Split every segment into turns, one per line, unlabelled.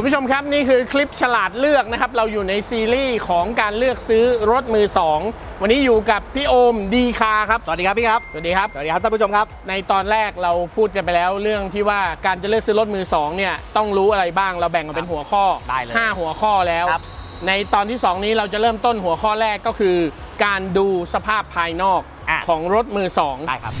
คุณผู้ชมครับนี่คือคลิปฉลาดเลือกนะครับ เราอยู่ในซีรีส์ของการเลือกซื้อรถมือ 2 วันนี้อยู่กับพี่โอมดีคาครับ
สวัสดีครับพี่ครับ
สวัสดีครับ
สวัสดีครับท่านผู้ชมครับ
ในตอนแรกเราพูดกันไปแล้วเรื่องที่ว่าการจะเลือกซื้อรถมือ 2 เนี่ยต้องรู้อะไรบ้างเราแบ่งกันเป็นหัวข้อ
ได้เลย
ห้าหัวข้อแล้ว
ครับ
ในตอนที่ 2 นี้เราจะเริ่มต้นหัวข้อแรกก็คือ การดูสภาพภายนอก
อะ
ของรถมือสอง
ได้ครับ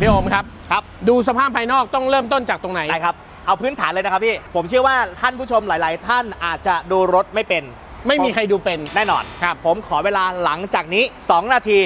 พี่โอมครับ
ครับ
ดูสภาพภายนอกต้องเริ่มต้นจากตรงไหน
ได้ครับ เอาพื้นฐานเลยนะครับพี่ ผมเชื่อว่าท่านผู้ชมหลาย ๆ ท่านอาจจะดูรถไม่เป็น
ไม่มีใครดูเป็น
แน่นอน
ครับ
ผมขอเวลาหลังจากนี้ 2 นาที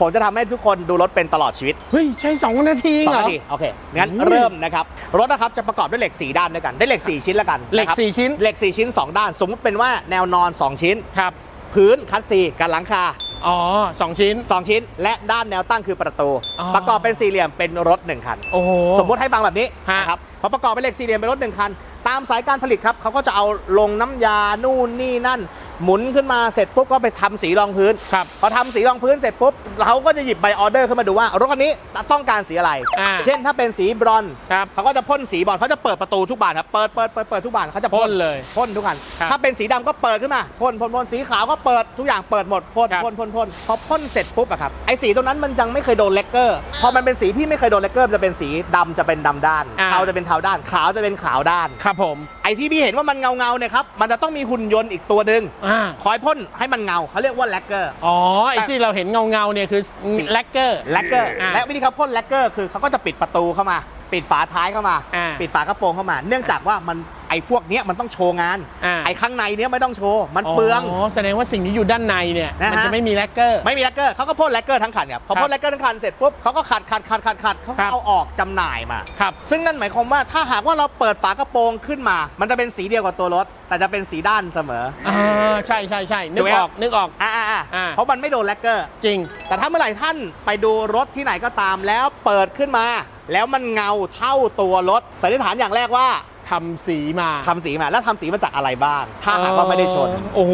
ผมจะทำให้ทุกคนดูรถเป็นตลอดชีวิต
เฮ้ย ใช้2นาที
2
เหรอ
นาที โอเค งั้น
อุ้ย
เริ่มนะครับ รถนะครับจะประกอบด้วยเหล็ก 4 ด้านด้วยกัน ได้เหล็ก 4 ชิ้นแล้วกัน
เหล็ก
นะครับ
สี่ชิ้น
เหล็ก 4 ชิ้น 2 ด้าน สมมติเป็นว่าแนวนอน 2 ชิ้น
ครับ
พื้นคัดซีกันหลังคา
อ๋อสองชิ้น
2 ชิ้น และด้านแนวตั้งคือประตู
อ๋อ
ประกอบเป็นสี่เหลี่ยมเป็นรถ1คัน
โอ้โห
สมมติให้ฟังแบบนี้
ฮะ
นะครับพอประกอบเป็นเหล็กสี่เหลี่ยมเป็นรถหนึ่งคัน ตามสายการผลิตครับเขาก็จะเอาลงน้ำยานู่นนี่นั่น หมุนขึ้นมาเสร็จปุ๊บก็ไปทำสีรองพื้น
ครับ
พอทำสีรองพื้นเสร็จปุ๊บเขาก็จะหยิบใบออเดอร์ขึ้นมาดูว่ารถคันนี้ต้องการสีอะไร
อ่า
เช่นถ้าเป็นสีบรอนซ์
ครับ
เขาก็จะพ่นสีบอลเขาจะเปิดประตูทุกบานครับเปิดเปิดเปิดเปิดทุกบานเขาจะ
พ่นเลย
พ่นทุกคัน
ครับ
ถ้าเป็นสีดำก็เปิดขึ้นมาพ่นพ่นพ่นสีขาวก็เปิดทุกอย่างเปิดหมดพ่น
ครับ
พ่นพ่นพ่นพอพ่นเสร็จปุ๊บอะครับไอ้สีตรงนั้นมันยังไม่เคยโดนเลกเกอร์พอมันเป็นสีที่ไม่เคยโดนเลกเกอร์มันจะเป็นสีดำจะเป็นดำด้าน
อ่า
เทาจะเป็นเทาด้าน ขาวจะเป็นขาวด้าน
ครับผม
ไอ้ที่พี่เห็นว่ามันเงาเงาๆเนี่ยครับมันจะต้องมีหุ่นยนต์อีกตัวหนึ่ง
อ่า
คอยพ่นให้มันเงาเขาเรียกว่าเลกเกอร์
อ๋อไอ้ที่เราเห็นเงาเงาๆเนี่ยคือ
สี
แลกเกอร์
แลกเกอร์
อ่า
และวิธีเขาพ่นแลกเกอร์คือเขาก็จะปิดประตูเข้ามา ปิดฝาท้ายเข้ามา
อ่า
ปิดฝากระโปรงเข้ามา เนื่องจากว่ามัน ไอ้พวกเนี้ยมันต้องโชว์งาน
อ่า
ไอ้ข้างในเนี้ยไม่ต้องโชว์ มันเปลือง
อ๋อแสดงว่าสิ่งที่อยู่ด้านในเนี่ย
นะฮะ
มันจะไม่มีแลกเกอร์
ไม่มีแลกเกอร์เขาก็พ่นแลกเกอร์ทั้งคันครับพอ
ครับ
พ่นแลกเกอร์ทั้งคันเสร็จปุ๊บเขาก็ขัดขัดขัดขัดขัดเขา
ครั
ก็
บ
เอาออกจำหน่ายมา
ครับ
ซึ่งนั่นหมายความว่าถ้าหากว่าเราเปิดฝากระโปรงขึ้นมา มันจะเป็นสีเดียวกับตัวรถ แต่จะเป็นสีด้านเสมอ
อ่าใช่ใช่ใช่นึ
ถู
ก
กไหม
อ
ครั
อบกนึกออก
อ่าอ่าอ่า
อ่า
เพราะมันไม่โดนแลกเกอร์
จริง
แต่ถ้าเมื่อไหร่ท่านไปดูรถที่ไหนก็ตามแล้วเปิดขึ้นมา แล้วมันเงาเท่าตัวรถสันนิษฐานอย่างแรกว่า
ทำสีมา
ทำสีมาแล้วทำสีมาจากอะไรบ้าง ถ้าหากว่าไม่ได้ชน
โอ้โห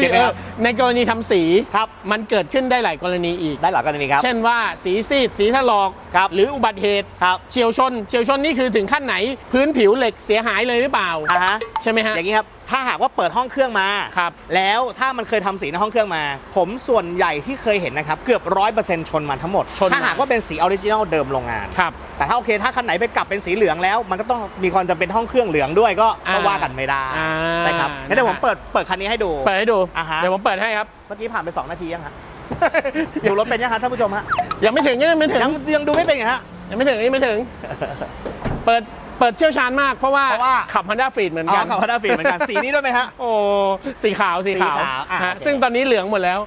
เก็บไหมครับ
เออในกรณีทำสี
ครับ
มันเกิดขึ้นได้หลายกรณีอีก
ได้หลักกันนี้ครับ
เช่นว่าสีซีดสีถลอก
ครับ
หรืออุบัติเหตุ
ครับ
เฉียวชน เฉียวชนนี่คือถึงขั้นไหน พื้นผิวเหล็กเสียหายเลยหรือเปล่า
อ่าฮะ
ใช่ไหมฮะ
อย่างนี้ครับ ถ้าหากว่าเปิดห้องเครื่องมา
ครับ
แล้วถ้ามันเคยทำสีในห้องเครื่องมา ผมส่วนใหญ่ที่เคยเห็นนะครับ เกือบร้อยเปอร์เซ็นต์ชนมันทั้งหมด
ชนมา
ถ้าหากว่าเป็นสีออริจินอลเดิมโรงงาน
ครับ
แต่ถ้าโอเค ถ้าคันไหนไปกลับเป็นสีเหลืองแล้ว มันก็ต้องมีความจำเป็นห้องเครื่องเหลืองด้วยก็ก็
อ่า
ว่ากันไม่ได้
อ่า
ใช่ครับงั้นเดี๋ยวผม
นะฮะ
เปิดเปิดคันนี้ให้ดู
เปิดให้ดู
อ่าฮะ
เดี๋ยวผมเปิดให้ครับ
เมื่อกี้ผ่านไป 2 นาทียังฮะ ดูรถเป็นยังฮะท่านผู้ชมฮะ
ยังไม่ถึงยังไม่ถึง
ยังยังดูไม่เป็นไงฮะ
ยังไม่ถึงยังไม่ถึง เปิด เปิดเชี่ยวชาญมากเพราะว่า
เพราะว่า
ขับ Honda f e e d เหมือน
อ๋
กั
อน ขับฮอนด้าฟีเหมือนกันสีนี้ด้วยไหมฮะ
โอ้สีขาวสีขาว
สีขาวอะ
ฮะ
โอเค
ซึ่งตอนนี้เหลืองหมดแล้ว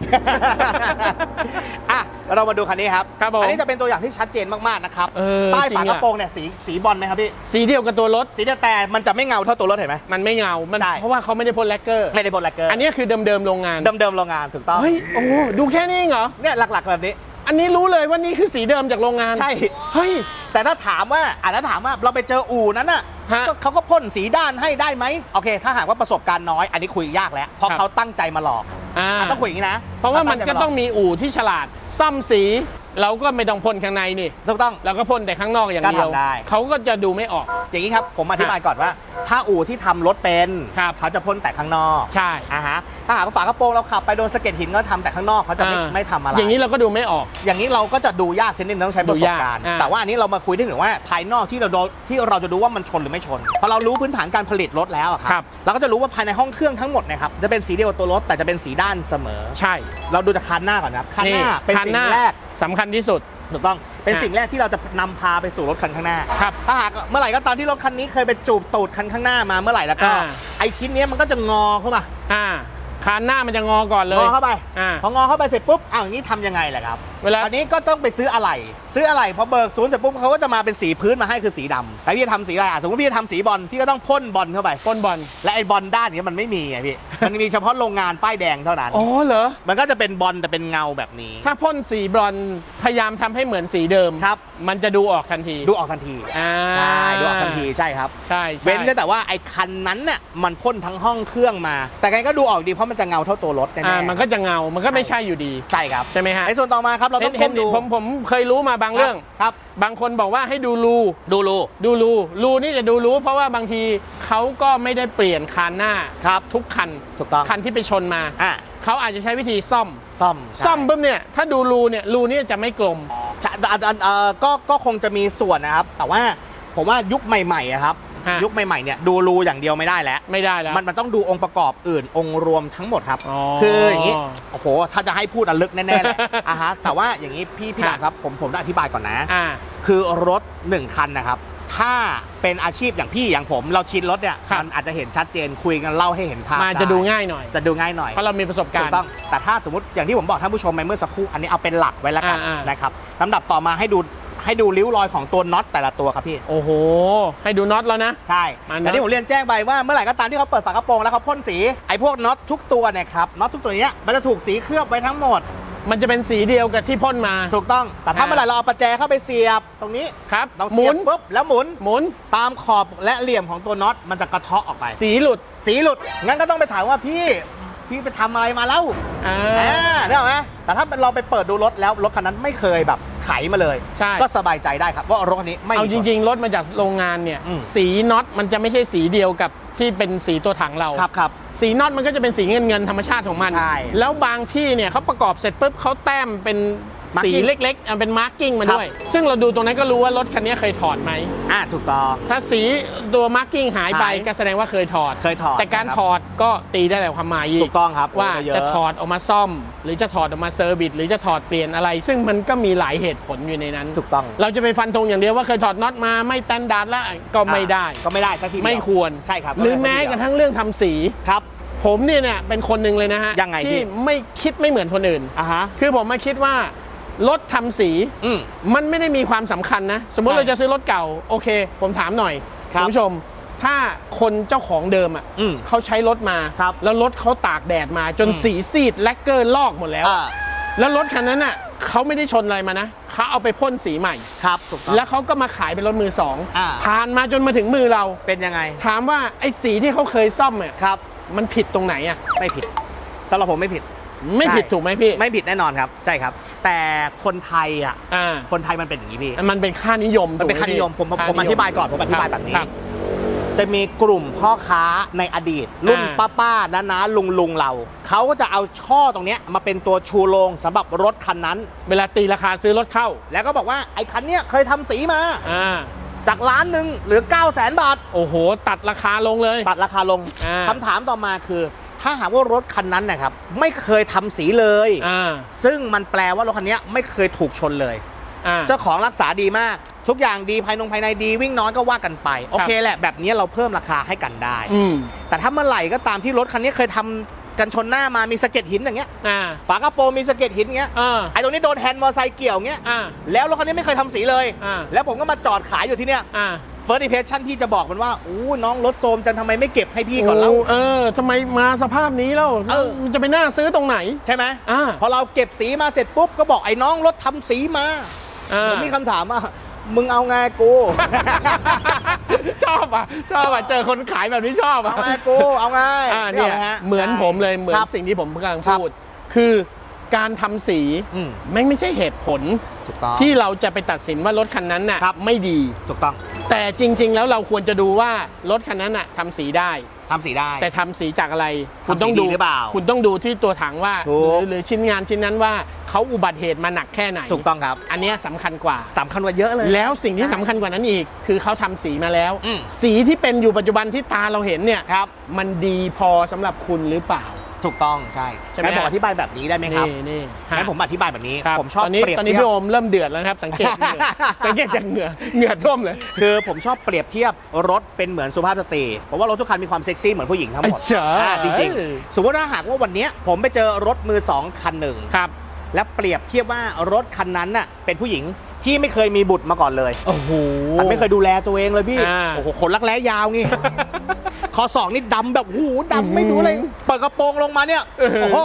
อะเรามาดูคันนี้ครับ
ครับผม
อันี้จะเป็นตัวอย่างที่ชัดเจนมากๆนะครับ
เออ
ใต้
จริง
ฝา
อะ
กระโปรงเนี่ยสีสีบอลไหมครับพี่
สีเดียวกับตัวรถ
สีเดียวแต่มันจะไม่เงาเท่าตัวรถเห็นไหม
มันไม่เงา มัน
ใช่
เพราะว่าเขาไม่ได้พ่นแลกเกอร์
ไม่ได้บนแลกเกอร์
อันนี้คือเดิมๆโรงงาน
เดิมๆโรงงานถูกต้อง
เฮ้ย โอ้โหดูแค่นี้เองเหรอ
เนี่ยหลักๆแบบนี้
อันนี้รู้เลยว่านี่คือสีเดิมจากโรงงาน
ใช่
เฮ้ย
แต่ถ้าถามว่าอะถ้าถามว่าเราไปเจออู่นั้นน่ะ
ฮะ
ก็เขาก็พ่นสีด้านให้ได้ไหมโอเค ถ้าหากว่าประสบการณ์น้อย อันนี้คุยยากแล้ว เพราะ
ครับ
เขาตั้งใจมาหลอก
อ่า
อะต้องคุยอย่างนี้นะ
เพราะว่ามัน
ใจ
ก็
หล
ต้องมีอู่ที่ฉลาด ซ่อมสี เราก็ไม่ต้องพ่นข้างในนี่
ถูกต้อง
เราก็พ่นแต่ข้างนอกอย่างเดียว
ก็ทำได้
เขาก็จะดูไม่ออก
อย่างนี้ครับ ผมอธิบายก่อนว่า ถ้าอู่ที่ทำรถเป็น
ครับ
เขาจะพ่นแต่ข้างนอก
ใช่
อ่าฮะถ้าหากว่าฝากระโปรงเราขับไปโดนสะเก็ดหินก็ทำแต่ข้างนอกเขาจะไม่
อ่า
ไม่ทำอะไร
อย่างนี้เราก็ดูไม่ออก
อย่างนี้เราก็จะดูยากเส้นนิดนึงต้องใช้ประสบการณ์
ดูยากอ่า
แต่ว่าอันนี้เรามาคุยถึงว่าภายนอกที่เราดูที่เราจะดูว่ามันชนหรือไม่ชนพอเรารู้พื้นฐานการผลิตรถแล้วอะค
ครั
รับ เราก็จะรู้ว่าภายในห้องเครื่องทั้งหมดเนะครับจะเป็นสีเดียวกับตัวรถแต่จะเป็นสีด้านเสมอ
ใช่
เราดูจากคันหน้าก่อนนะครับคันหน้าเป็น
คัน
สิ่
หน้าง
แรก
สำคัญที่สุด
ถูกต้องเป็น
อะ
สิ่งแรกที่เราจะนำพาไปสู่รถคันข้างหน้า
ครับ
ถ้าหากเมื่อไหร่ก็ตามที่รถคันนี้เคยไปจูบตูดคันข้างหน้ามาเมื่อไหร่แล้วก็
อ่า
ไอชิ้นเนี้ยมันก็จะงอเข้ามา
อ่าคานหน้ามันจะงอก่อนเลย
งอเข้าไป
อ่า
พองอเข้าไปเสร็จปุ๊บอ้าวอย่างนี้ทำยังไงล่ะครับ
เวลา
อันนี้ก็ต้องไปซื้ออะไรซื้ออะไรพอเบิกศูนย์เสร็จปุ๊บเขาก็จะมาเป็นสีพื้นมาให้คือสีดำแต่พี่จะทำสีอะไรอะสมมติพี่จะทำสีบอลพี่ก็ต้องพ่นบอลเข้าไป
พ่นบอล
และไอ้บอลด้านเนี้ยมันไม่มีไงพี่ มันมีเฉพาะโรงงานป้ายแดงเท่านั้น
อ๋อเหรอ
มันก็จะเป็นบอลแต่เป็นเงาแบบนี้
ถ้าพ่นสีบรอนซ์พยายามทำให้เหมือนสีเดิม
ครับ
มันจะดูออกทันที
ดูออกทันที
อ่า
ใช่ ดูออกทันที ใช่ครับ
ใช่ใช่
เว้นแต่ว่าไอ้คันนั้นน่ะมันพ่นทั้งห้องเครื่องมา แต่ไงก็ดูออกดีเพราะมันจะเงาเท่าตัวรถแน่
อ่า
ๆ
มันก็จะเงา มันก็ไม่ใช่อยู่ดี
ใช่ครับ
ใช่ไหมฮะ
ในส่วนต่อมาครับเราต้อง
เห็
ก้
น
มดู
ผมผมเคยรู้มาบางเรื่อง
ครับ
บางคนบอกว่าให้ดูรู
ดูรู
ดูรูรูนี่จะดูรู้เพราะว่าบางทีเขาก็ไม่ได้เปลี่ยนคานหน้า
ครับ
ทุกคัน
ถูกต้อง
คันที่ไปชนมา
อะ
เขาอาจจะใช้วิธีซ่อม
ซ่อม
ซ่อมปุ๊บเนี่ยถ้าดูรูเนี่ยรูนี่จะไม่กลม
จะอะอะเอ่อก็ก็คงจะมีส่วนนะครับ แต่ว่าผมว่ายุคใหม่ๆอะครับ
ฮะ
ยุคใหม่ๆเนี่ยดูรูอย่างเดียวไม่ได้แล้ว
ไม่ได้แล้ว
มันมันต้องดูองค์ประกอบอื่นองค์รวมทั้งหมดครับ
อ๋อ
คืออย่างนี้ โอ้โห ถ้าจะให้พูดอะลึกแน่ๆเลย อะฮะ แต่ว่าอย่างนี้พี่พี่
ฮะ
หลานครับ ผมผมต้องอธิบายก่อนนะ
อ่า
คือรถหนึ่งคันนะครับ ถ้าเป็นอาชีพอย่างพี่อย่างผมเราชินรถเนี่ย
ครับ
มันอาจจะเห็นชัดเจนคุยกันเล่าให้เห็นภาพ
มาจะ
ไดู
ง่ายหน่อย
จะดูง่ายหน่อย
เพราะเรามีประสบ
ถู
การ
ก
ณ์
ต้องแต่ถ้าสมมติอย่างที่ผมบอกท่านผู้ชมไปเมื่อสักครู่อันนี้เอาเป็นหลักไว้แล้วกัน
อ่าๆ
นะครับลำดับต่อมาให้ดู ให้ดูริ้วรอยของตัวน็อตแต่ละตัวครับพี่
โอ้โห ให้ดูน็อตแล้วนะ
ใช่
มัน
แต่ที่ผมเรียนแจ้งไปว่าเมื่อไหร่ก็ตามที่เขาเปิดฝากระโปรงแล้วเขาพ่นสีไอ้พวกน็อตทุกตัวเนี่ยครับน็อตทุกตัวเนี้ยมันจะถูกสีเคลือบไว้ทั้งหมด
มันจะเป็นสีเดียวกับที่พ่นมา
ถูกต้อง แต่ถ้า
อ่า
เมื่อไหร่เราเอาประแจเข้าไปเสียบตรงนี้
ครับ
เรา
ห
เสี
มุ
ยบ
น
ปุ๊บแล้วหมุน
หมุน
ตามขอบและเหลี่ยมของตัวน็อตมันจะกระเทาะออกไป
สีหลุด
สีหลุดงั้นก็ต้องไปถามว่าพี่ พี่ไปทำอะไรมาแล้ว
อ่า
อ่าได้ไหมแต่ถ้าเป็นเราไปเปิดดูรถแล้วรถคันนั้นไม่เคยแบบไขมาเลย
ใช่
ก็สบายใจได้ครับว่ารถคันนี้ไม่
เอา
มี
จ
ชน
ริง ๆ รถมาจากโรงงานเนี่ย
อืม
สีน็อตมันจะไม่ใช่สีเดียวกับที่เป็นสีตัวถังเรา
ครับครับ
สีน็อตมันก็จะเป็นสีเงินเงินๆธรรมชาติของมัน
ใช่
แล้วบางที่เนี่ยเขาประกอบเสร็จปุ๊บเขาแต้มเป็น สี
Marking
เล็กๆอะเป็นมาร์กิ้งมา
ครับ
ด้วย ซึ่งเราดูตรงนั้นก็รู้ว่ารถคันนี้เคยถอดไหม
อ่าถูกต้อง
ถ้าสีตัวมาร์กิ้งหายไป
หาย
ก็แสดงว่าเคยถอด
เคยถอด
แต่การ
นะครับ
ถอดก็ตีได้หลายความหมายอี
ถูกต้องครับ
ว่า
โเย
จะถอดออกมาซ่อม หรือจะถอดออกมาเซอร์วิสหรือจะถอดเปลี่ยนอะไร ซึ่งมันก็มีหลายเหตุผลอยู่ในนั้น
ถูกต้อง
เราจะไปฟันธงอย่างเดียวว่าเคยถอดน็อตมาไม่แตนดาร์ดแล้วก็ไม่ได้
ก็ไม่ได้สักทีเดียว
ไม่ควร
ใช่ครับ
หรือแม้กระทั่งเรื่องทำสี
ครับ
ผมเนี่ยเนี่ยเป็นคนหนึ่งเลยนะฮะ
ยังไงพี่
ที่ไม่คิดไม่เหมือนคนอื่น
อะฮะ
คือผมมาคิดว่า รถทำสี
อืม
มันไม่ได้มีความสำคัญนะ สมมุติ
ใช่
เราจะซื้อรถเก่า โอเค ผมถามหน่อย
ครับ
ณผู้ชม ถ้าคนเจ้าของเดิมอะ
อืม
เขาใช้รถมา
ครับ
แล้วรถเขาตากแดดมาจน
อืม
สีซีดแลกเกอร์ลอกหมดแล้ว
อ่า
แล้วรถคันนั้นอะเขาไม่ได้ชนอะไรมานะเขาเอาไปพ่นสีใหม่
ครับถูกต้อง
แล้วเขาก็มาขายเป็นรถมือสอง
อ่า
ผ่านมาจนมาถึงมือเรา
เป็นยังไง
ถามว่าไอ้สีที่เขาเคยซ่อมอะ
ครับ
มันผิดตรงไหนอะ
ไม่ผิดสำหรับผมไม่ผิด
ไม่ผิด
ใช่
ถูกไหมพี่
ไม่ผิดแน่นอนครับ ใช่ครับ แต่คนไทยอะ
อ่า
คนไทยมันเป็นอย่างนี้พี่
มันเป็นค่านิยม
มันเป็น
ถูกไห
ค่านิยมผมผม
ค่
ผมอธิบายก่อนผมอธิบายแบบนี้
ครั
จะมีกลุ่มพ่อค้าในอดีต รุ่น
อ่า
ป้าป้าน้าน้าลุงลุงเรา เขาก็จะเอาช่อตรงเนี้ยมาเป็นตัวชูโรงสำหรับรถคันนั้น
เวลาตีราคาซื้อรถเข้า
แล้วก็บอกว่าไอ้คันเนี้ยเคยทำสีมา
อ่า
จากล้านหนึ่งหรือ9 0 0 0 0 0 บาท
โอ้โห ตัดราคาลงเลย
ตัดราคาลง
อ่า
คำถามต่อมาคือ ถ้าหากว่ารถคันนั้นนะครับไม่เคยทำสีเลย
อ่า
ซึ่งมันแปลว่ารถคันเนี้ยไม่เคยถูกชนเลย
อ่า
เจ้าของรักษาดีมาก ทุกอย่างดีภายนงภายในดีวิ่งน้อยก็ว่ากันไป โอเคแหละแบบนี้เราเพิ่มราคาให้กันได้
อืม
แต่ถ้าเมื่อไหร่ก็ตามที่รถคันนี้เคยทำกันชนหน้ามามีสะเก็ดหินอย่างเงี้ย
อ่า
ฝากระโปรงมีสะเก็ดหินอย่างเงี้ย
อ่า
ไอ้ตรงนี้โดนแฮนด์มอเตอร์ไซค์เกี่ยวอย่างเงี้ย
อ่า
แล้วรถคันนี้ไม่เคยทำสีเลย
อ่า
แล้วผมก็มาจอดขายอยู่ที่เนี้ย
อ่า
เฟิร์สอิเพชั่นพี่จะบอกมันว่าอู้น้องรถโซมจังทำไมไม่เก็บให้พี่ก่อนแล้ว
โเออทำไมมาสภาพนี้แล้ว
เออ
มันจะไปน่าซื้อตรงไหน
ใช่ไหม
อ่า
พอเราเก็บสีมาเสร็จปุ๊บก็บอกไอ้น้องรถทำสีมา
อ่า
ผมมีคำถามว่ามึงเอาไงกู
ชอบอะ ชอบอะ เจอคนขายแบบนี้ชอบอะ
เอาไงกูเอาไง
อ่าเนี่ย
กออกไหฮะ
เหมือนผมเลยเหมือน
ครับ
สิ่งที่ผมกำลัง
ครับ
พูด คือการทำสี
อืม
แม่งไม่ใช่เหตุผล
ถูกต้อง
ที่เราจะไปตัดสินว่ารถคันนั้นน่ะ
ครับ
ไม่ดี
ถูกต้อง
แต่จริง ๆ แล้วเราควรจะดูว่ารถคันนั้นอะทำสีได้
ทำสีได้
แต่ทำสีจากอะไร
ทำสีดีหรือเปล่า
คุณต้องดูที่ตัวถังว่า
ถู
ห
ก
รือหรือชิ้นงานชิ้นนั้นว่าเขาอุบัติเหตุมาหนักแค่ไหน
ถูกต้องครับ
อันเนี้ยสำคัญกว่า
สำคัญกว่าเยอะเลย
แล้วสิ่งที่
ใช่
สำคัญกว่านั้นอีก คือเขาทำสีมาแล้ว
อืม
สีที่เป็นอยู่ปัจจุบันที่ตาเราเห็นเนี่ย
ครับ
มันดีพอสำหรับคุณหรือเปล่า
ถูกต้องใช่
ใช่ไหม
งั้นผมอธิบายแบบนี้ได้ไหมครับ
นี่นี่ฮะ
งั้นผมอธิบายแบบนี้
ครับ
ผมชอบ
ตอนนี้
เปรียบ
ตอนนี้
เทีย
พี่
บ
โอมเริ่มเดือดแล้วนะครับ สังเกตเหงื่อ สังเกตจากเหงื่อเหงื่อท่วมเลย
คือผมชอบเปรียบเทียบรถเป็นเหมือนสุภาพสตรีผมว่ารถทุกคันมีความเซ็กซี่เหมือนผู้หญิงทั้งหมด
ไอ้เจ๋ออ่า
จริงๆ สมมติถ้าหากว่าวันเนี้ยผมไปเจอรถมือสองคันหนึ่ง
ครับ
และเปรียบเทียบว่ารถคันนั้นน่ะเป็นผู้หญิงที่ไม่เคยมีบุตรมาก่อนเลย
โอ้โห
แต่ไม่เคยดูแลตัวเองเลยพี่
อ่า
โอ้โหขนรักแร้ยาวงี้คอสองนี่ดำแบบหูดำไม่รู้เลยเปิดกระโปรงลงมาเนี่ย โอ้โห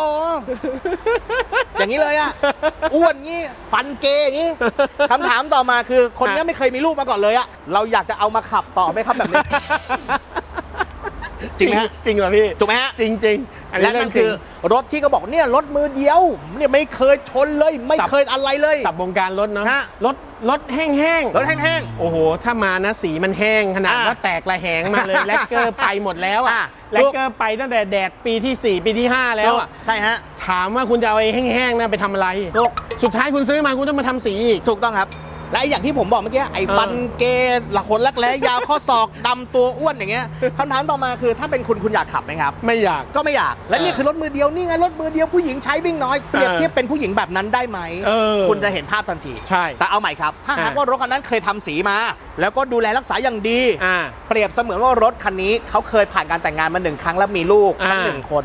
อย่างนี้เลยอะอ้วนงี้ ฟันเกยอย่างงี้คำถามต่อมาคือคนเนี้ยไม่เคยมีลูกมาก่อนเลยอะเราอยากจะเอามาขับต่อไหมครับแบบนี้ จริงไหมฮะ
จริงเหรอพี่
ถูกไหมฮะ
จริงจริงอันนี้
และนั่น
เรื่องจริ
คื
ง
อรถที่ก็บอกเนี่ยรถมือเดียวเนี่ยไม่เคยชนเลย ไม่
สับ
เคยอะไรเลย
สับวงการรถเนาะ
ฮะ
รถรถแห้งๆ
รถแห้ง
โอ้โห ถ้ามานะสีมันแห้งขนาด
อ่า
ว่าแตกระแหงมาเลยแลกเกอร์ไปหมดแล้วอะ
อ่า
แลกเกอร์ไปตั้งแต่แดดปีที่ 4 ปีที่5
ๆ
แล้วอะ
ใช่ฮะ
ถามว่าคุณจะเอาไอ้แห้งๆนะไปทำอะไร
ถูก
สุดท้ายคุณซื้อมาคุณต้องมาทำสีอีก
ถูกต้องครับ และไอ้อย่างที่ผมบอกเมื่อกี้ไอ้
เออ
ฟันเกย์หลักขนลักแร้ยาวข้อศอกดำตัวอ้วนอย่างเงี้ยคำถามต่อมาคือถ้าเป็นคุณคุณอยากขับไหมครับ
ไม่อยาก
ก็ไม่อยาก และนี่คือรถมือเดียวนี่ไงรถมือเดียวผู้หญิงใช้วิ่งน้อยเปรียบเทียบเป็นผู้หญิงแบบนั้นได้ไหม
เออ
คุณจะเห็นภาพทันที
ใช่
แต่เอาใหม่ครับ ถ้าหาก
อ่า
ว่ารถคันนั้นเคยทำสีมา แล้วก็ดูแลรักษาอย่างดี
อ่า
เปรียบเสมือนว่ารถคันนี้เขาเคยผ่านการแต่งงานมาหนึ่งครั้งแล้วมีลูกสัก
อ่า
หนึ่งคน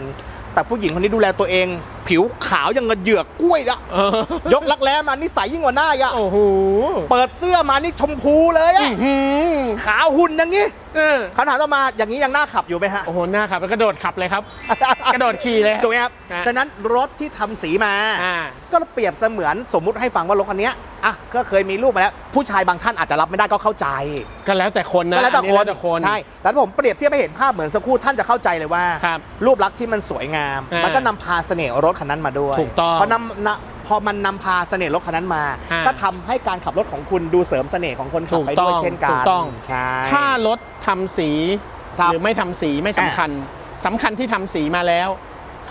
แต่ผู้หญิงคนนี้ดูแลตัวเอง ผิวขาวยังกระเหยือกกล้วยละ
เออย
กลักแร้มานิสัยยิ่งกว่าหน้าอีกอะ
โอ้โห
เปิดเสื้อมานี่ชมพูเลยอะ
อื้อหือ
ขาวหุ่นอย่างนี้
เออ
คำถามต่อมาอย่างนี้ยังน่าขับอยู่ไหมฮะ
โอ้โหหน้าขับแล้วกระโดดขับเลยครับ กระโดดขี่เลย
ถูกไหมครับ
ฮะ
ฉะนั้นรถที่ทำสีมา
อ่า
ก็เปรียบเสมือนสมมุติให้ฟังว่ารถคันเนี้ยอะก็เคยมีลูกมาแล้ว ผู้ชายบางท่านอาจจะรับไม่ได้ก็เข้าใจ
ก็แล้วแต่คนนะ
ก็แล้วแต่
อัน
ค
นี้
น
แต่คน
ใช่แต่ถ้าผมเปรียบเทียบให้เห็นภาพเหมือนสักครู่ท่านจะเข้าใจเลยว่า
ครับ
รูปลักษณ์ที่มันสวยงาม
อ่ามั
มันก็นำพาเสน่ห์รถคันนั้นมาด้วย
ถูกต้อง
พอนำนะ พอมันนำพาเสน่ห์รถคันนั้นมา
อ่า
ก็ทำให้การขับรถของคุณดูเสริมเสน่ห์ของคนขับไปด้วย
ถูกต้อง
เช่นกั
ถู
น
กต้อง
ใช่
ถ้ารถทำสี
ครับ
หรือไม่ทำสีไม่สำคัญสำคัญที่ทำสีมาแล้ว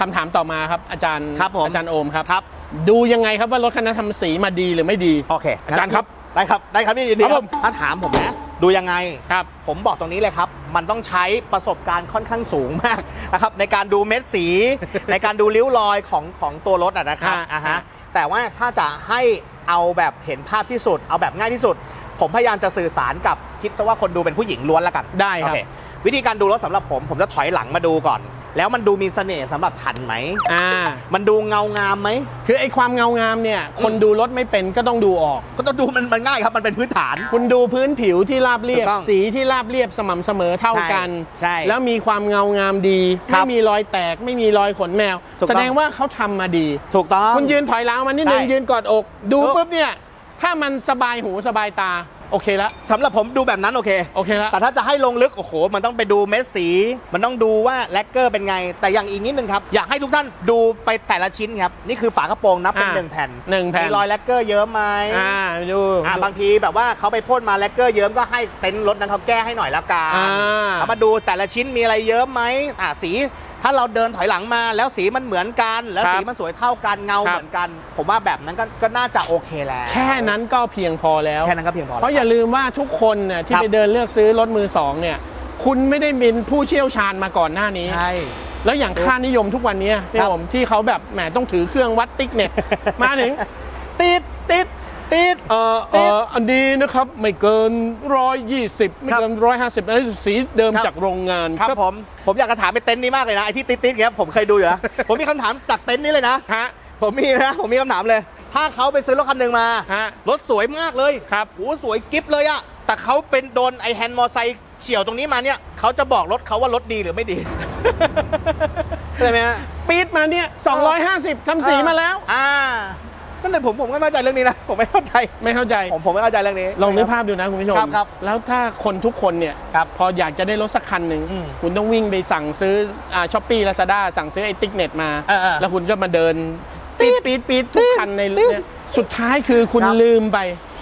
คำถามต่อมาครับอาจารย์
ครับผม
อาจารย์โอมครับ
ครับ
ดูยังไงครับว่ารถคันนั้นทำสีมาดีหรือไม่ดี
โอเค
อาจารย์ครับ
ได้ครับ ได้ครับพี่ยินดี
ครับผม
ถ้าถามผมนะ ดูยังไง
ครับ
ผมบอกตรงนี้เลยครับ มันต้องใช้ประสบการณ์ค่อนข้างสูงมากนะครับในการดูเม็ดสี ในการดูริ้วรอยของของตัวรถอะนะครับ
อ่า
อ่าฮะ
อ่า
แต่ว่าถ้าจะให้เอาแบบเห็นภาพที่สุด เอาแบบง่ายที่สุด ผมพยายามจะสื่อสารกับคิดซะว่าคนดูเป็นผู้หญิงล้วนแล้วกัน
ได้ครับ
โอเวิธีการดูรถสำหรับผม ผมจะถอยหลังมาดูก่อน แล้วมันดูมีเสน่ห์สำหรับฉันไหม
อ่า
มันดูเงางามไหม
คือไอ้ความเงางามเนี่ย คนดูรถไม่เป็นก็ต้องดูออก
ก็ต้องดูมันมันง่ายครับ มันเป็นพื้นฐาน
คุณดูพื้นผิวที่ราบเรียบ
ถูกต้อง
สีที่ราบเรียบสม่ำเสมอเท่ากัน
ใช่
แล้วมีความเงางามดี
ครั
ไม่
บ
มีรอยแตก ไม่มีรอยขนแมว
ถูกต้อง
แสดงว่าเขาทำมาดี
ถูกต้อง
คุณยืนถอยหลังมานิดนึง
ใช่
ยืนกอดอก ดู
ถูก
ปุ๊บเนี่ย ถ้ามันสบายหูสบายตา โอเคละ
สำหรับผมดูแบบนั้นโอเค
โอเคละ
แต่ถ้าจะให้ลงลึก โอ้โห มันต้องไปดูเม็ดสี มันต้องดูว่าแลกเกอร์เป็นไง แต่อย่างอีกนิดนึงครับ อยากให้ทุกท่านดูไปแต่ละชิ้นครับ นี่คือฝากระโปรงนับเป็น
อ่า
หนึ่งแผ่น
หนึ่งแผ่น
มีรอยแลกเกอร์เยอะไหม
อ่าดู
อ่า
ดู
บางทีแบบว่าเขาไปพ่นมาแลกเกอร์เยิ้มก็ให้เต็นท์รถนั้นเขาแก้ให้หน่อยละกัน
อ่า
เอามาดูแต่ละชิ้นมีอะไรเยิ้มไหมอ่าสี ถ้าเราเดินถอยหลังมาแล้วสีมันเหมือนกัน แล้ว
ครับ
สีมันสวยเท่ากันเงา
ครับ
เหมือนกัน ผมว่าแบบนั้นก็ก็น่าจะโอเคแล้ว
แค่นั้นก็เพียงพอแล้ว
แค่นั้นก็เพียงพอ
เพราะอย่าลืมว่าทุกคนเนี่ยที่
ครับ
ไปเดินเลือกซื้อรถมือสองเนี่ยคุณไม่ได้เป็นผู้เชี่ยวชาญมาก่อนหน้านี้
ใช่
แล้วอย่างค่านิยมทุกวันนี้พี่
ครับ
ผมที่เขาแบบแหมต้องถือเครื่องวัดติ๊กเน็ตมาถึงติด ติด
ติด
เอ่อ
ติ
เอ่
ด
ออันนี้นะครับไม่เกินร้อยยี่สิบไม่
ครับ
เกินร้อยห้าสิบอันนี้สีเดิม
ครับ
จากโรงงาน
ครับผม ผมอยากจะถามไปเต็นท์นี้มากเลยนะไอ้ที่ติดๆเงี้ยผมเคยดูอยู่นะ ผมมีคำถามจากเต็นท์นี้เลยนะ
ฮะ
ผมมีนะ ผมมีคำถามเลย ถ้าเขาไปซื้อรถคันหนึ่งมา
ฮะ
รถสวยมากเลย
ครับ
โอ้สวยกิฟเลยอะแต่เขาเป็นโดนไอแฮนด์มอไซค์เฉียวตรงนี้มาเนี่ยเขาจะบอกรถเขาว่ารถดีหรือไม่ดีเข้าใจไหมฮะ
ปี๊ดมาเนี่ย 250ทำสีมาแล้ว
อ่า นั่นเลยผมผมไม่เข้าใจเรื่องนี้นะผมไม่เข้าใจ
ไม่เข้าใจ
ผมผมไม่เข้าใจเรื่องนี้
ลองนึกภาพดูนะคุณผู้ชม
ครับครับ
แล้วถ้าคนทุกคนเนี่ย
ครับ
พออยากจะได้รถสักคันหนึ่ง
อืม
คุณต้องวิ่งไปสั่งซื้ออ่าช้อปปี้ลาซาด้าสั่งซื้อไอ้ติ๊กเน็ตมา
เออเออ
แล้วคุณก็มาเดินปี๊ดปี๊ดปี๊ดทุกคันใน
ติ๊ด
เนี่ยสุดท้ายคือคุณ
ครับ
ลืมไป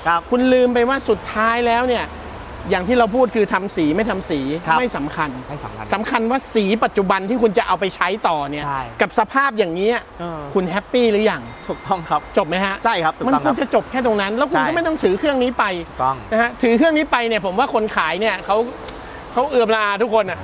ครับ
คุณลืมไปว่าสุดท้ายแล้วเนี่ย อย่างที่เราพูดคือทำสีไม่ทำสี
ครับ
ไม่สำคัญ
ไม่สำคัญ
สำคัญว่าสีปัจจุบันที่คุณจะเอาไปใช้ต่อเนี่ย
ใช่
กับสภาพอย่างนี้ย
เออ
คุณแฮปปี้หรือยัง
ถูกต้องครับ
จบไหมฮะ
ใช่ครับถูก
มัน
ต้อง
ค
ครั
ว
บ
รจะจบแค่ตรงนั้น แล้วคุณ
ใช่
ก็ไม่ต้องถือเครื่องนี้ไป
ถูกต้อง
นะฮะถือเครื่องนี้ไปเนี่ยผมว่าคนขายเนี่ยเขาเขาเอื่อมละอาทุกคนอะ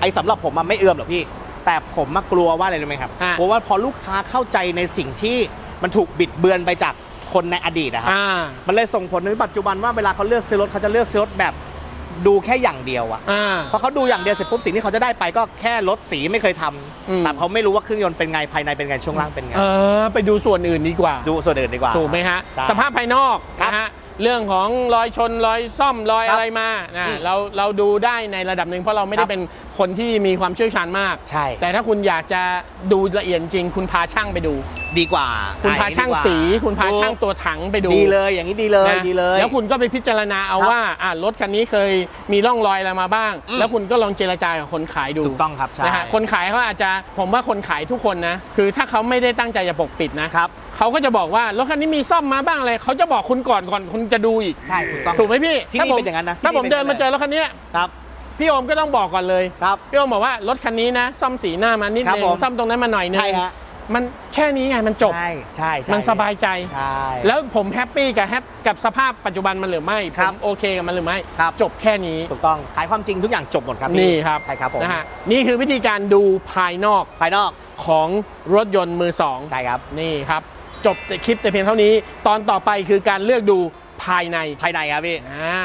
ไอ้สำหรับผมมันไม่เอื้อมหรอกพี่ แต่ผมมากลัวว่าอะไรรู้ไหมครับ
อะ
กลัวว่าพอลูกค้าเข้าใจในสิ่งที่มันถูกบิดเบือนไปจาก คนในอดีตนะครับ
อ่า
มันเลยส่งผลในปัจจุบันว่าเวลาเขาเลือกซื้อรถเขาจะเลือกซื้อรถแบบดูแค่อย่างเดียวอะ
อ่า
พอเขาดูอย่างเดียวเสร็จปุ๊บสิ่งที่เขาจะได้ไปก็แค่รถสีไม่เคยทำ
อืม
แต่เขาไม่รู้ว่าเครื่องยนต์เป็นไงภายในเป็นไงช่วงล่างเป็นไง
เออ ไปดูส่วนอื่นดีกว่า
ดูส่วนอื่นดีกว่า
ถูกไหมฮะ
ใช่
สภาพภายนอก
ครับ
นะฮะ เรื่องของรอยชนรอยซ่อมรอย
ครับ
อะไรมานะ
อืม
เราเราดูได้ในระดับหนึ่งเพราะเราไม่
ค
ได้
รับ
เป็น คนที่มีความเชี่ยวชาญมาก
ใช่
แต่ถ้าคุณอยากจะดูละเอียดจริง คุณพาช่างไปดู
ดีกว่า
คุณพา
อ่
ช่าง
ดีกว่
สี คุณพา
ถูก
ช่างตัวถังไปดู
ดีเลยอย่างนี้ดีเลย
นะ
ดีเลย
แล้วคุณก็ไปพิจารณาเอา
ครับ
ว่าอ่ารถคันนี้เคยมีร่องรอยอะไรมาบ้าง
อืม
แล้วคุณก็ลองเจรจากับคนขายดู
ถูกต้องครับใช่
นะฮะคนขายเขาอาจจะผมว่าคนขายทุกคนนะคือถ้าเขาไม่ได้ตั้งใจจะปกปิดนะครับเขาก็จะบอกว่ารถคันนี้มีซ่อมมาบ้างอะไรเขาจะบอกคุณก่อนก่อนคุณจะดูอีก
ใช่ถูกต้อง
ถูกไหมพี่
ที่นี่
ถ้ผ
เป็นอย่างนั้นนะที่
ถ้าผม
นี่เป็น
เดินมา
อย่างนั้น
เจอรถคันเนี้ย
ครับ
พี่โอมก็ต้องบอกก่อนเลย
ครับ
พี่โอมบอกว่ารถคันนี้นะ ซ่อมสีหน้ามานิด
ครับ
นึง
ผม
ซ่อมตรงนั้นมาหน่อยนึง
ใช่ฮะ
มันแค่นี้ไงมันจบ
ใช่ใช่ใช่
มันสบายใจ
ใช่
แล้วผมแฮปปี้กับแฮปกับสภาพปัจจุบันมันหรือไม่
ครั
ผ
บ
มโอเคกับมันหรือไม่
ครับ
จบแค่นี้
ถูกต้องขายความจริงทุกอย่างจบหมดครับพี่
นี่ครับ
ใช่ครับผม
นะฮะนี่คือวิธีการดูภายนอก
ภายนอก
ของรถยนต์มือสอง
ใช่ครับ
นี่ครับ จบแต่คลิปแต่เพียงเท่านี้ ตอนต่อไปคือการเลือกดูภายใน
ภายในครับพี่
อ่า